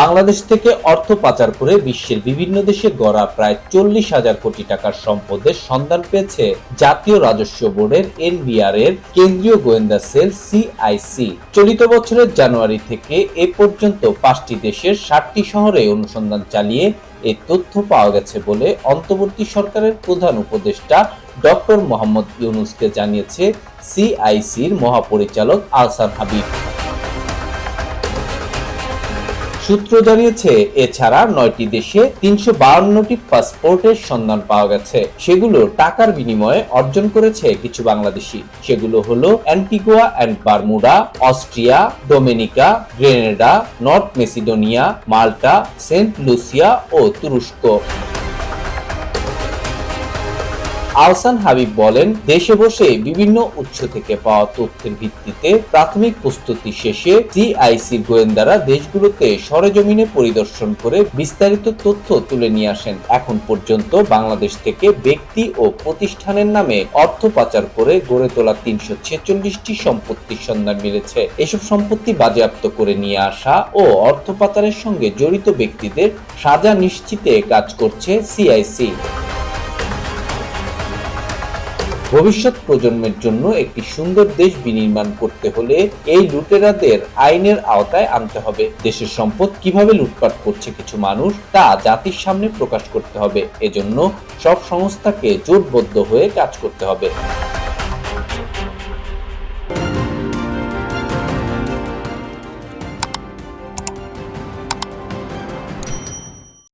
বাংলাদেশ থেকে অর্থ পাচার করে বিশ্বের বিভিন্ন দেশে গড়া প্রায় চল্লিশ হাজার কোটি টাকার সম্পদের সন্ধান পেয়েছে জাতীয় রাজস্ব বোর্ডের এনবিআর এর কেন্দ্রীয় গোয়েন্দা সেল সিআইসি। চলিত বছরের জানুয়ারি থেকে এ পর্যন্ত পাঁচটি দেশের ষাটটি শহরে অনুসন্ধান চালিয়ে এই তথ্য পাওয়া গেছে বলে অন্তর্বর্তী সরকারের প্রধান উপদেষ্টা ডক্টর মোহাম্মদ ইউনুসকে জানিয়েছে সিআইসির মহাপরিচালক আহসান হাবিব। সূত্র জানিয়েছে, এছাড়া নয়টি দেশে তিনশো বাউন্নটি পাসপোর্টের সন্ধান পাওয়া গেছে। সেগুলো টাকার বিনিময়ে অর্জন করেছে কিছু বাংলাদেশি। সেগুলো হলো Antigua and Bermuda, Austria, Dominica, Grenada, North Macedonia, Malta, Saint Lucia ও তুরস্ক। আহসান হাবিব বলেন, দেশে বসে বিভিন্ন উৎস থেকে পাওয়া তথ্যের ভিত্তিতে প্রাথমিক প্রস্তুতি শেষে সিআইসি গোয়েন্দারা দেশগুলোতে সরেজমিনে পরিদর্শন করে বিস্তারিত তথ্য তুলে নিয়ে আসেন। এখন পর্যন্ত বাংলাদেশ থেকে ব্যক্তি ও প্রতিষ্ঠানের নামে অর্থ পাচার করে গড়ে তোলা তিনশো ছেচল্লিশটি সম্পত্তির সন্ধান মিলেছে। এসব সম্পত্তি বাজেয়াপ্ত করে নিয়ে আসা ও অর্থ পাচারের সঙ্গে জড়িত ব্যক্তিদের সাজা নিশ্চিতে কাজ করছে সিআইসি। ভবিষ্যৎ প্রজন্মের জন্য একটি সুন্দর দেশ বিনির্মাণ করতে হলে এই লুটেরাদের আইনের আওতায় আনতে হবে। দেশের সম্পদ কীভাবে লুটপাট করছে কিছু মানুষ, তা জাতির সামনে প্রকাশ করতে হবে। এজন্য সব সংস্থাকে জোটবদ্ধ হয়ে কাজ করতে হবে।